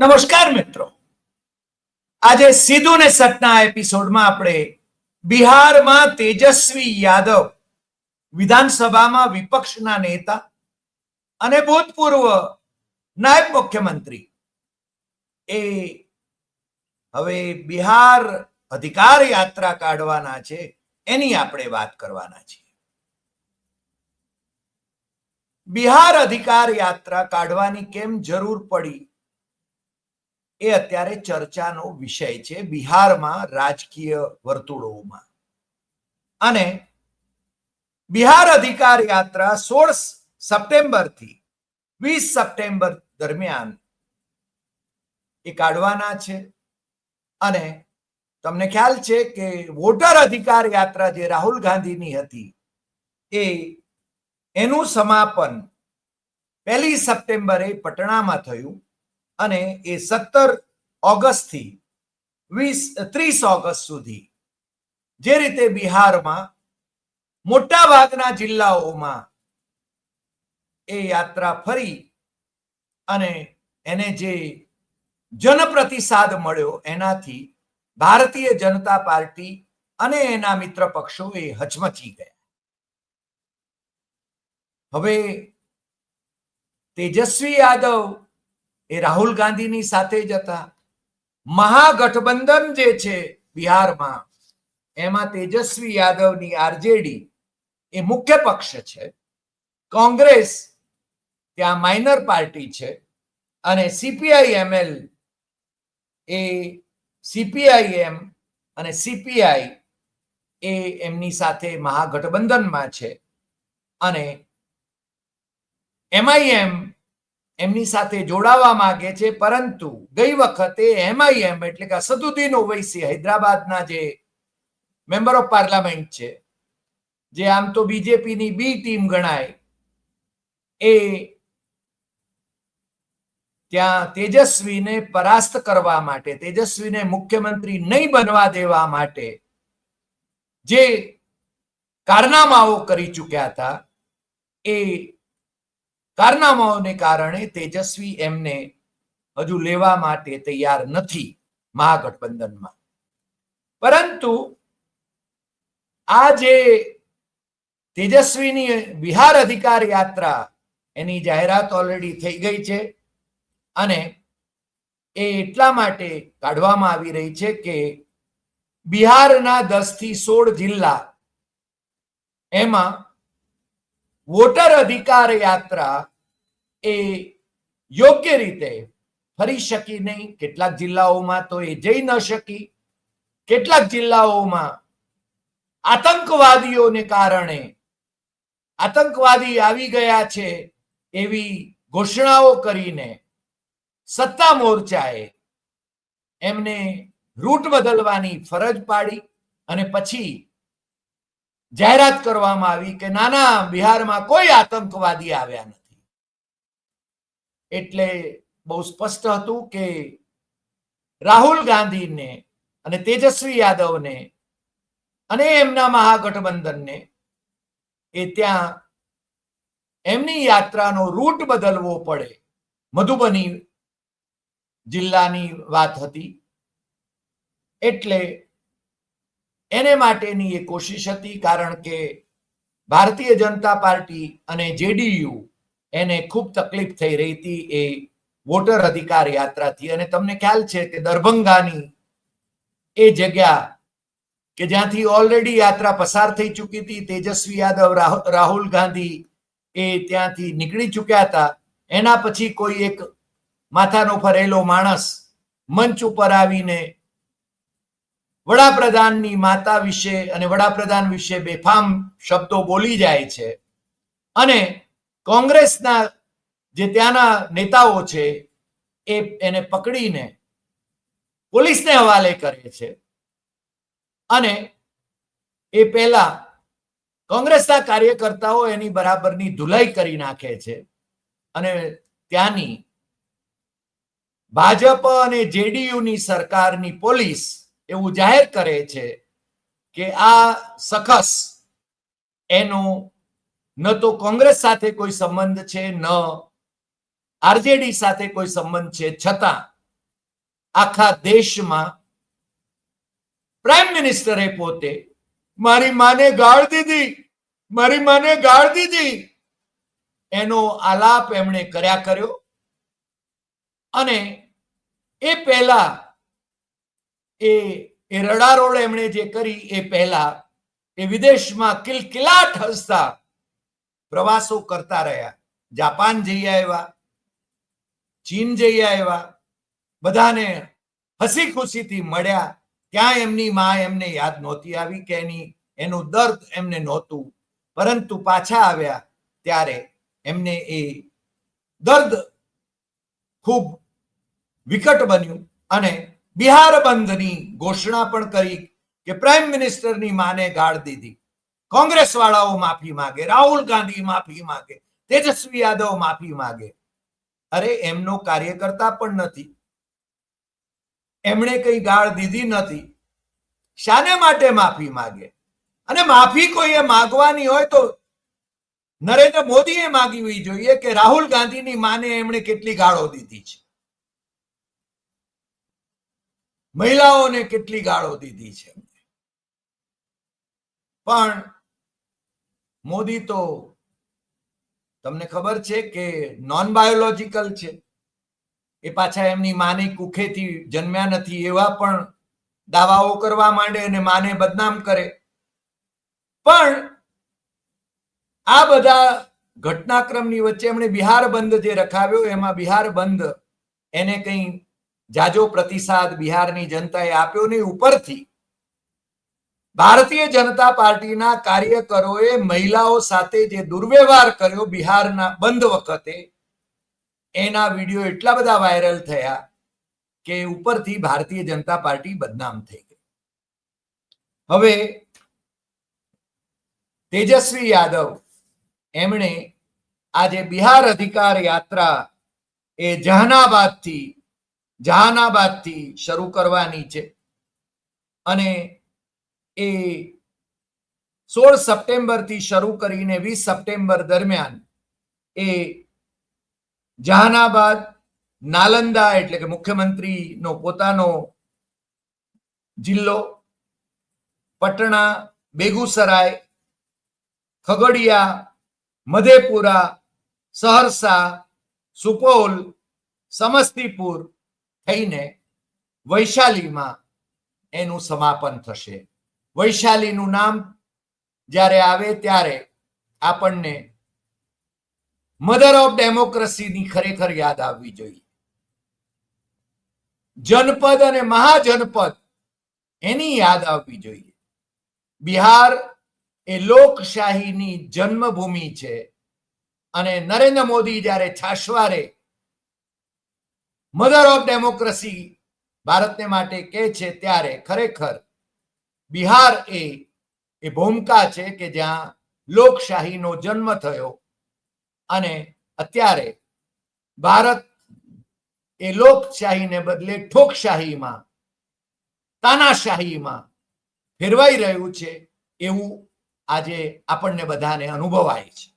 નમસ્કાર મિત્રો. આજે સીધું ને સતના એપિસોડમાં આપણે બિહારમાં તેજસ્વી યાદવ વિધાનસભામાં વિપક્ષના નેતા અને ભૂતપૂર્વ નાયબ મુખ્યમંત્રી. એ હવે બિહાર અધિકાર યાત્રા કાઢવાના છે, એની આપણે વાત કરવાના છીએ. બિહાર અધિકાર યાત્રા કાઢવાની કેમ જરૂર પડી? એ અત્યારે ચર્ચાનો વિષય છે બિહારમાં રાજકીય વર્તુળોમાં. અને બિહાર અધિકાર યાત્રા સોળ સપ્ટેમ્બરથી વીસ સપ્ટેમ્બર દરમિયાન એ કાઢવાના છે. અને તમને ખ્યાલ છે કે વોટર અધિકાર યાત્રા જે રાહુલ ગાંધીની હતી એ એનું સમાપન પહેલી સપ્ટેમ્બરે પટણામાં થયું. અને એ સત્તર ઓગસ્ટથી વીસ, ત્રીસ ઓગસ્ટ સુધી જે રીતે બિહારમાં મોટા ભાગના જિલ્લાઓમાં એ યાત્રા ફરી અને એને જે જનપ્રતિસાદ મળ્યો એનાથી ભારતીય જનતા પાર્ટી અને એના મિત્ર પક્ષો એ હચમચી ગયા. હવે તેજસ્વી યાદવ એ રાહુલ ગાંધીની સાથે જ હતા. મહાગઠબંધન જે છે બિહારમાં, એમાં તેજસ્વી યાદવની આરજેડી એ મુખ્ય પક્ષ છે. કોંગ્રેસ ત્યાં માઇનર પાર્ટી છે અને સીપીઆઈ એમએલ એ સીપીઆઈએમ અને સીપીઆઈ એ એમની સાથે મહાગઠબંધનમાં છે. અને એમઆઈએમ એમની સાથે જોડાવા માંગે છે, પરંતુ ગઈ વખતે એમઆઈએમ એટલે કે અસદુદ્દીન ઓવૈસી હૈદરાબાદના જે મેમ્બર ઓફ પાર્લામેન્ટ છે, જે આમ તો બીજેપીની બી ટીમ ગણાય, એ ત્યાં તેજસ્વીને પરાસ્ત કરવા માટે, તેજસ્વીને મુખ્યમંત્રી નહીં બનવા દેવા માટે જે કારનામાઓ કરી ચૂક્યા હતા, એ કારનામાઓને કારણે તેજસ્વી એમને હજુ લેવા માટે તૈયાર નથી મહાગઠબંધનમાં. પરંતુ આ જે તેજસ્વીની બિહાર અધિકાર યાત્રા એની જાહેરાત ઓલરેડી થઈ ગઈ છે અને એ એટલા માટે કાઢવામાં આવી રહી છે કે બિહારના દસથી સોળ જિલ્લા એમાં વોટર અધિકાર યાત્રા એ યોગ્ય રીતે ફરી શકી નહીં. કેટલાક જિલ્લાઓમાં તો એ જઈ ન શકી. કેટલાક જિલ્લાઓમાં આતંકવાદીઓને કારણે આતંકવાદી આવી ગયા છે એવી ઘોષણાઓ કરીને સત્તા મોરચાએ એમને રૂટ બદલવાની ફરજ પાડી અને પછી જાહેરાત કરવામાં આવી કે નાના બિહારમાં કોઈ આતંકવાદી આવ્યા નથી. એટલે બહુ સ્પષ્ટ હતું કે રાહુલ ગાંધીને અને તેજસ્વી યાદવને અને એમના મહાગઠબંધનને એ ત્યાં એમની યાત્રાનો રૂટ બદલવો પડે. મધુબની જિલ્લાની વાત હતી. એટલે એને માટેની એ કોશિશ હતી કારણ કે ભારતીય જનતા પાર્ટી અને જેડીયુ એને ખૂબ તકલીફ થઈ રહી હતી એ વોટર અધિકાર યાત્રાથી. અને તમને ખ્યાલ છે કે દરભંગાની એ જગ્યા કે જ્યાંથી ઓલરેડી યાત્રા પસાર થઈ ચૂકી હતી, તેજસ્વી યાદવ રાહુલ ગાંધી એ ત્યાંથી નીકળી ચૂક્યા હતા. એના પછી કોઈ એક માથાનો ફરેલો માણસ મંચ ઉપર આવીને વડાપ્રધાનની માતા વિશે અને વડાપ્રધાન વિશે બેફામ શબ્દો બોલી જાય છે. અને કોંગ્રેસના જે ત્યાંના નેતાઓ છે, એ એને પકડીને પોલીસને હવાલે કરે છે. અને એ પહેલા કોંગ્રેસના કાર્યકર્તાઓ એની બરાબરની ધુલાઈ કરી નાખે છે. અને ત્યાંની ભાજપ અને જેડીયુની સરકારની પોલીસ એવું જાહેર કરે છે કે આ સખસ એનો ન તો કોંગ્રેસ સાથે કોઈ સંબંધ છે, ન આરજેડી સાથે કોઈ સંબંધ છે, છતાં આખા દેશમાં પ્રાઇમ મિનિસ્ટરે પોતે મારી માને ગાળ દીધી, મારી માને ગાળ દીધી. એનો આલાપ એમણે કર્યા કર્યો અને એ પહેલા એ એ રડારોળ એમણે જે કરી એ પહેલા એ વિદેશમાં કિલકિલાટ હસતા પ્રવાસો કરતા રહ્યા. જાપાન જઈ આવ્યા, ચીન જઈ આવ્યા, બધાને હસી ખુશીથી મળ્યા. ત્યાં એમની માં એમને યાદ નહોતી આવી કે એની, એનું દર્દ એમને નહોતું. પરંતુ પાછા આવ્યા ત્યારે એમને એ દર્દ ખૂબ વિકટ બન્યું અને બિહાર બંધની ઘોષણા પણ કરી કે પ્રાઇમ મિનિસ્ટરની માને ગાળ દીધી. કોંગ્રેસ વાળાઓ માફી માંગે, રાહુલ ગાંધી માફી માંગે, તેજસ્વી યાદવ માફી માંગે. અરે એમનો કાર્યકર્તા પણ નથી. એમણે કઈ ગાળ દીધી નથી. શાને માટે માફી માંગે? અને માફી કોઈએ માગવાની હોય તો નરેન્દ્ર મોદીએ માંગવી જોઈએ કે રાહુલ ગાંધીની માને એમણે કેટલી ગાળો દીધી છે. મહિલાઓને કેટલી ગાળો દીધી છે પણ મોદી તો તમને ખબર છે કે નોન બાયોલોજીકલ છે. એ પાછા એમની માની કુખેથી જન્મ્યા નથી એવા પણ દાવાઓ કરવા માંડે અને માને બદનામ કરે. પણ આ બધા ઘટનાક્રમની વચ્ચે એમણે બિહાર બંધ જે રખાવ્યો, એમાં બિહાર બંધ એને કંઈ જાજો પ્રતિસાદ બિહારની જનતાએ આપ્યો ને ઉપરથી ભારતીય જનતા પાર્ટીના કાર્યકરોએ મહિલાઓ સાથે જે દુર્વ્યવહાર કર્યો બિહારના બંધ વખતે, એના વીડિયો એટલા બધા વાયરલ થયા કે ઉપરથી ભારતીય જનતા પાર્ટી બદનામ થઈ ગઈ. હવે તેજસ્વી યાદવ એમણે આજે બિહાર અધિકાર યાત્રા એ જહાનાબાદથી જહાનાબાદથી શરૂ કરવાની છે. અને એ સોળ સપ્ટેમ્બરથી શરૂ કરીને વીસ સપ્ટેમ્બર દરમિયાન એ જહાનાબાદ, નાલંદા એટલે કે મુખ્યમંત્રીનો પોતાનો જિલ્લો, પટણા, બેગુસરાય ખગડિયા મધેપુરા, સહરસા, સુપોલ, સમસ્તીપુર થઈને વૈશાલીમાં એનું સમાપન થશે. વૈશાલીનું નામ જ્યારે આવે ત્યારે આપણને મધર ઓફ ડેમોક્રેસીની ખરેખર યાદ આવવી જોઈએ. જનપદ અને મહાજનપદ એની યાદ આવવી જોઈએ. બિહાર એ લોકશાહીની જન્મભૂમિ છે અને નરેન્દ્ર મોદી જ્યારે છાશવારે મધર ઓફ ડેમોક્રેસી ભારતને માટે કે છે ત્યારે ખરેખર બિહાર એ એ ભૂમિકા છે કે જ્યાં લોકશાહીનો જન્મ થયો અને અત્યારે ભારત એ લોકશાહીને બદલે ઠોકશાહીમાં, તાનાશાહીમાં ફેરવાઈ રહ્યું છે એવું આજે આપણને બધાને અનુભવાય છે.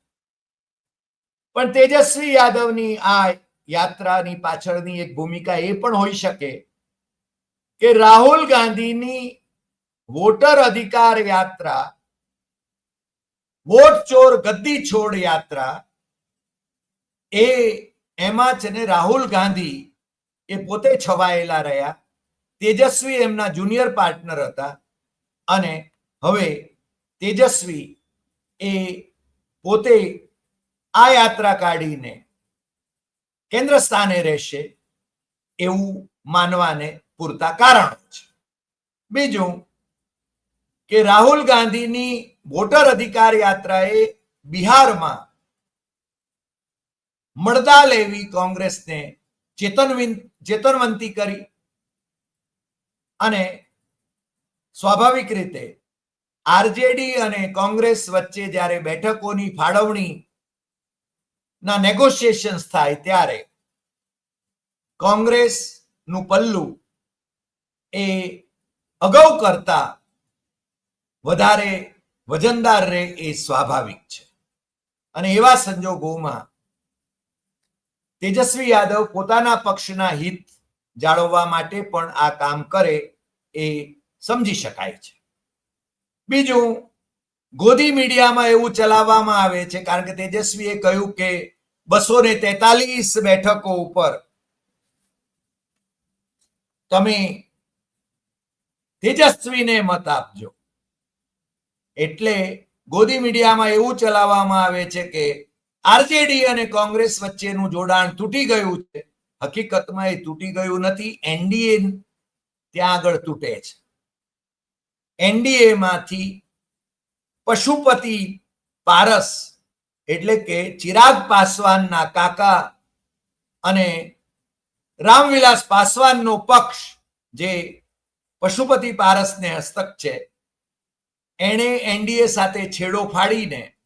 પણ તેજસ્વી યાદવની આ યાત્રાની પાછળની એક ભૂમિકા એ પણ હોઈ શકે કે રાહુલ ગાંધીની વોટર અધિકાર યાત્રા, વોટ ચોર ગદ્દી છોડ યાત્રા, એ એમાં છે ને રાહુલ ગાંધી એ પોતે છવાયેલા રહ્યા, તેજસ્વી એમના જુનિયર પાર્ટનર હતા અને હવે તેજસ્વી એ પોતે આ યાત્રા કાઢીને કેન્દ્ર સ્થાને રહેશે એવું માનવાને પૂરતા કારણો છે. બીજું કે રાહુલ ગાંધીની વોટર અધિકાર યાત્રાએ બિહારમાં મળદા લેવી કોંગ્રેસને ચેતનવિન, ચેતનવંતી કરી અને સ્વાભાવિક રીતે આરજેડી અને કોંગ્રેસ વચ્ચે જ્યારે બેઠકોની ફાળવણી ના નેગોશિએશન્સ થાય ત્યારે કોંગ્રેસનું પલ્લું એ અગાઉ કરતા વધારે વજનદાર રહે એ સ્વાભાવિક છે. અને એવા સંજોગોમાં તેજસ્વી યાદવ પોતાના પક્ષના હિત જાળવવા માટે પણ આ કામ કરે એ સમજી શકાય છે. બીજું ગોદી મીડિયામાં એવું ચલાવવામાં આવે છે, કારણ કે તેજસ્વીએ કહ્યું કે બસો ને તેતાલીસ બેઠકો ઉપર તમે તેજસ્વીને મત આપજો. એટલે ગોદી મીડિયામાં એવું ચલાવવામાં આવે છે કે આરજેડી અને કોંગ્રેસ વચ્ચેનું જોડાણ તૂટી ગયું છે. હકીકતમાં એ તૂટી ગયું નથી. એનડીએ ત્યાં આગળ તૂટે છે. એનડીએ માંથી પશુપતિ પારસ એટલે કે ચિરાગ પાસવાનના કાકા અને રામવિલાસ પાસવાનનો પક્ષ જે પશુપતિ પારસને હસ્તક છે. એણે એનડીએ સાથે છેડો ફાડીને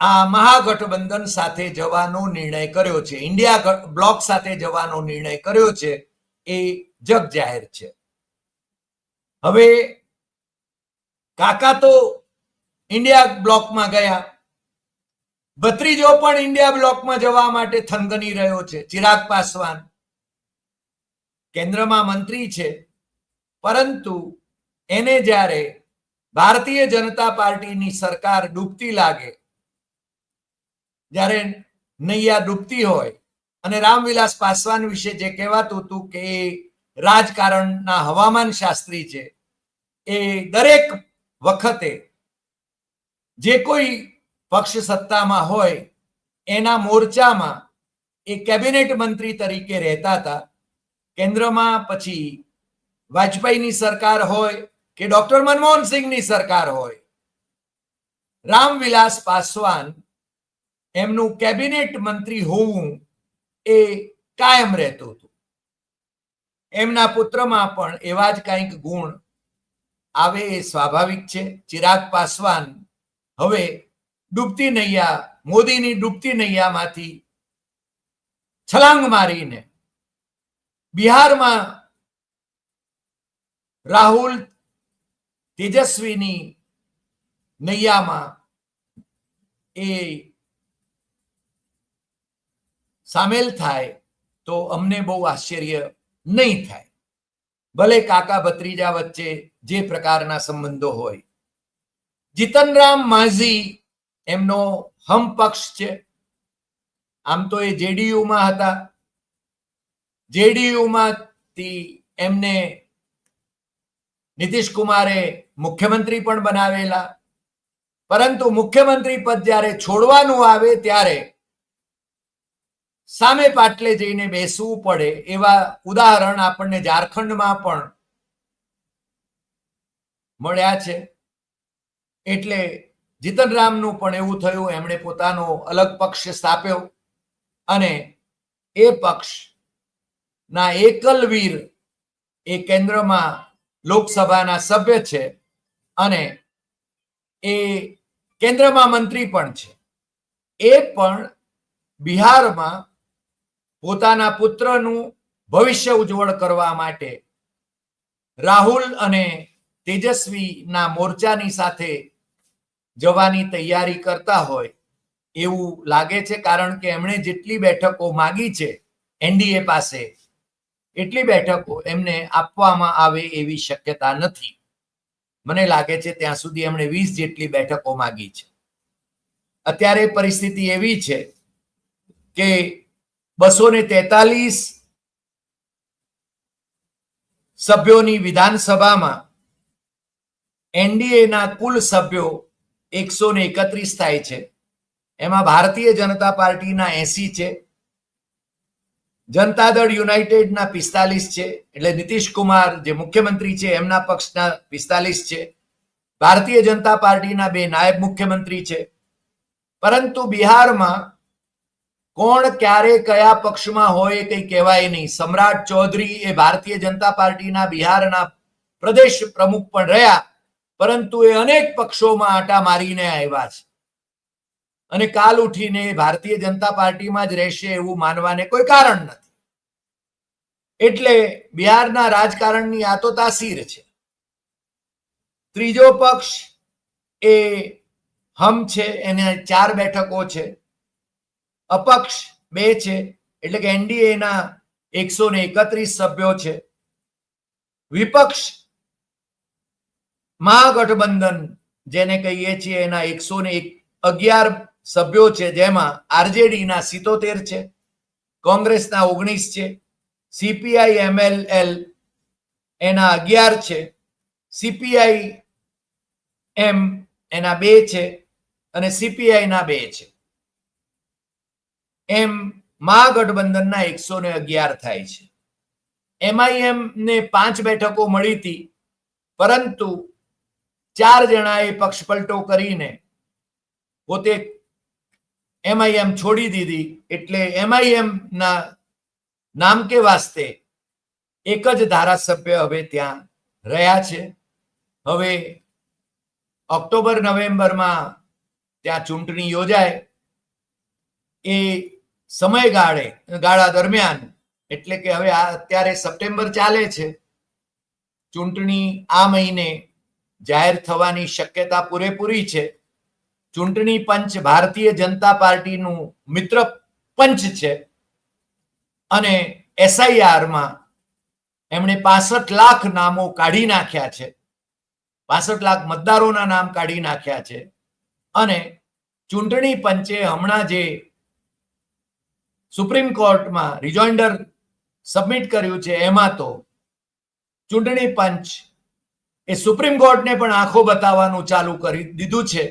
આ મહાગઠબંધન સાથે જવાનો નિર્ણય કર્યો છે. ઇન્ડિયા બ્લોક સાથે જવાનો નિર્ણય કર્યો છે. એ જગ જાહેર છે. હવે કાકા તો ઇન્ડિયા બ્લોકમાં ગયા. ભત્રીજો પણ ઇન્ડિયા બ્લોકમાં જવા માટે થનગની રહ્યો છે. ચિરાગ પાસવાન કેન્દ્રમાં મંત્રી છે. પરંતુ એને જ્યારે ભારતીય જનતા પાર્ટીની સરકાર ડૂબતી લાગે, જ્યારે નૈયા ડૂબતી હોય, અને રામવિલાસ પાસવાન વિશે જે કહેવાતું હતું કે રાજકારણના હવામાન શાસ્ત્રી છે, એ દરેક વખતે જે કોઈ પક્ષ સત્તામાં હોય, એના મોરચામાં એ કેબિનેટ મંત્રી તરીકે રહેતા હતા. કેન્દ્રમાં પછી વાજપેયીની સરકાર હોય કે ડોક્ટર મનમોહન સિંહની સરકાર હોય, રામવિલાસ પાસવાન એમનું કેબિનેટ મંત્રી હોવું એ કાયમ રહેતું હતું. એમના પુત્રમાં પણ એવા જ કંઈક ગુણ આવે એ સ્વાભાવિક છે. ચિરાગ પાસવાન હવે ડૂબતી નૈયા, મોદીની ડૂબતી નૈયામાંથી છલાંગ મારીને બિહારમાં રાહુલ તેજસ્વીની નૈયામાં એ સામેલ થાય તો અમને બહુ આશ્ચર્ય નહીં થાય. ભલે કાકા ભત્રીજા વચ્ચે જે પ્રકારના સંબંધો હોય. જીતનરામ માઝી એમનો હમ પક્ષ છે. આમ તો એ જેડીયુમાં હતા. જેડીયુમાંથી એમને નીતિશ કુમારે મુખ્યમંત્રી પણ બનાવેલા. પરંતુ મુખ્યમંત્રી પદ જ્યારે છોડવાનું આવે ત્યારે સામે પાટલે જઈને બેસવું પડે એવા ઉદાહરણ આપણને ઝારખંડમાં પણ મળ્યા છે. એટલે જીતનરામનું પણ એવું થયું, એમણે પોતાનો અલગ પક્ષ સ્થાપ્યો અને એ પક્ષ ના એકલવીર એ કેન્દ્રમાં લોકસભાના સભ્ય છે અને એ કેન્દ્રમાં મંત્રી પણ છે. એ પણ બિહારમાં પોતાના પુત્રનું ભવિષ્ય ઉજ્જવળ કરવા માટે રાહુલ અને તેજસ્વીના મોરચાની સાથે જવાની તૈયારી કરતા હોય એવું લાગે છે, કારણ કે એમણે જેટલી બેઠકો માગી છે એનડીએ પાસે, એટલી બેઠકો એમને આપવામાં આવે એવી શક્યતા નથી. મને લાગે છે ત્યાં સુધી એમણે વીસ જેટલી બેઠકો માગી છે. અત્યારે પરિસ્થિતિ એવી છે કે બસો ને તેતાલીસ સભ્યોની વિધાનસભામાં એનડીએના કુલ સભ્યો એકસો ને એકત્રીસ થાય છે. એમાં ભારતીય જનતા પાર્ટીના એસી છે. જનતા દળ યુનાઇટેડના પિસ્તાલીસ છે. એટલે નીતિશ કુમાર જે મુખ્યમંત્રી છે, એમના પક્ષના પિસ્તાલીસ છે. ભારતીય જનતા પાર્ટીના બે નાયબ મુખ્યમંત્રી છે. પરંતુ બિહારમાં કોણ ક્યારે કયા પક્ષમાં હોય કંઈ કહેવાય નહીં. સમ્રાટ ચૌધરી એ ભારતીય જનતા પાર્ટીના બિહારના પ્રદેશ પ્રમુખ પણ રહ્યા, પરંતુ એ અનેક પક્ષોમાં આટા મારીને આવ્યા છે. અને કાલ ઉઠીને ભારતીય જનતા પાર્ટીમાં જ રહેશે એવું માનવાને કોઈ કારણ નથી. એટલે બિહારના રાજકારણની આ તો તાસીર છે. ત્રીજો પક્ષ એ હમ છે, એને ચાર બેઠકો છે. અપક્ષ બે છે, એટલે કે એનડીએના એકસો ને એકત્રીસ સભ્યો છે. વિપક્ષ મહાગઠબંધન જેને કહીએ છીએ, એના એકસો ને અગિયાર સભ્યો છે, જેમાં આરજેડીના સિત્તોતેર છે કોંગ્રેસના ઓગણીસ છે, સીપીઆઈ, એમએલએલ એના અગિયાર છે, સીપીઆઈ એમ એના બે છે, અને સીપીઆઈના બે છે. એમ મહાગઠબંધનના એકસો ને અગિયાર થાય છે. એમઆઈએમ ને પાંચ બેઠકો મળી હતી, પરંતુ ચાર જણાએ પક્ષપલટો કરીને પોતે એમઆઈએમ છોડી દીધી, એટલે એમઆઈએમ ના નામ કે વાસ્તે એક જ ધારાસભ્ય હવે ત્યાં રહ્યા છે. હવે ઓક્ટોબર નવેમ્બરમાં ત્યાં ચૂંટણી યોજાય. એ સમયગાળે, ગાળા દરમિયાન. એટલે કે હવે આ અત્યારે સપ્ટેમ્બર ચાલે છે. ચૂંટણી આ મહિને જાહેર થવાની શક્યતા પૂરેપૂરી છે. ચૂંટણી પંચ ભારતીય જનતા પાર્ટીનું મિત્ર પંચ છે. અને એસઆઈઆરમાં એમણે પાસઠ લાખ નામો કાઢી નાખ્યા છે. પાસઠ લાખ મતદારોના નામ કાઢી નાખ્યા છે. અને ચૂંટણી પંચે હમણાં જે સુપ્રીમ કોર્ટમાં રિજોઇન્ડર સબમિટ કર્યું છે, એમાં તો ચૂંટણી પંચ એ સુપ્રીમ કોર્ટને પણ આંખો બતાવવાનું ચાલુ કરી દીધું છે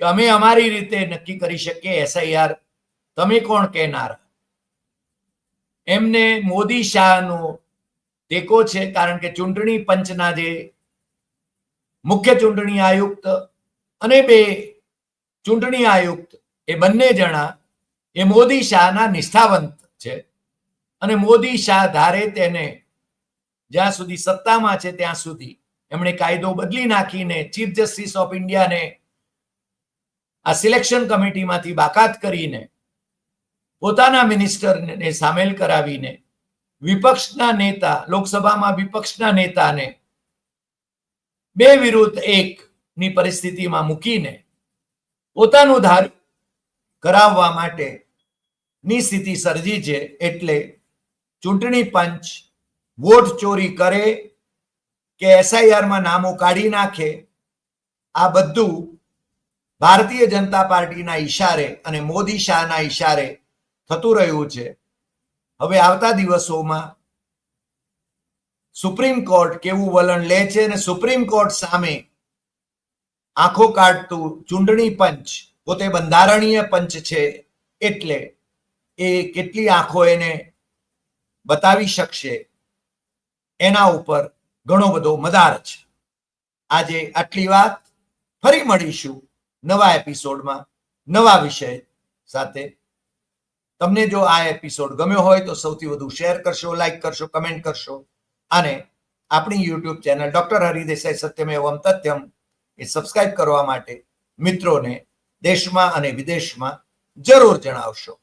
કે અમે અમારી રીતે નક્કી કરી શકીએ, એસઆઈઆર તમે કોણ કહેનાર? એમને મોદી શાહનો ટેકો છે, કારણ કે ચૂંટણી પંચના જે મુખ્ય ચૂંટણી આયુક્ત અને બે ચૂંટણી આયુક્ત એ બંને જણા એ મોદી શાહના નિષ્ઠાવંત છે. અને મોદી શાહ ધારે તેને જ્યાં સુધી સત્તામાં છે ત્યાં સુધી એમણે કાયદો બદલી નાખીને ચીફ જસ્ટિસ ઓફ ઇન્ડિયાને આ સિલેક્શન કમિટીમાંથી બાકાત કરીને પોતાના મિનિસ્ટરને સામેલ કરાવીને વિપક્ષના નેતા, લોકસભામાં વિપક્ષના નેતાને બે વિરુદ્ધ એક ની પરિસ્થિતિમાં મૂકીને પોતાનું ધાર કરાવવા માટે ની સ્થિતિ સર્જી છે એટલે ચૂંટણી પંચ વોટ ચોરી કરે, કે એસઆઈઆરમાં નામો કાઢી નાખે, આ બધું ભારતીય જનતા પાર્ટીના ઈશારે અને મોદી શાહના ઈશારે થતું રહ્યું છે. હવે આવતા દિવસોમાં સુપ્રીમ કોર્ટ કેવું વલણ લે છે અને સુપ્રીમ કોર્ટ સામે આંખો કાઢતું ચૂંટણી પંચ પોતે બંધારણીય પંચ છે એટલે એ કેટલી આંખો એને બતાવી શકશે, એના ઉપર ઘણો બધો મદાર છે. આજે આટલી વાત ફરી મળીશું નવા એપિસોડમાં, નવા વિષય સાથે. તમને જો આ એપિસોડ ગમ્યો હોય તો સૌથી વધુ શેર કરશો, લાઈક કરશો, કમેન્ટ કરશો. અને આપણી યુટ્યુબ ચેનલ ડોક્ટર હરિદેસાઈ સત્યમેવમ તથ્યમ એ સબસ્ક્રાઇબ કરવા માટે મિત્રોને દેશમાં અને વિદેશમાં જરૂર જણાવશો.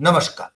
નમસ્કાર.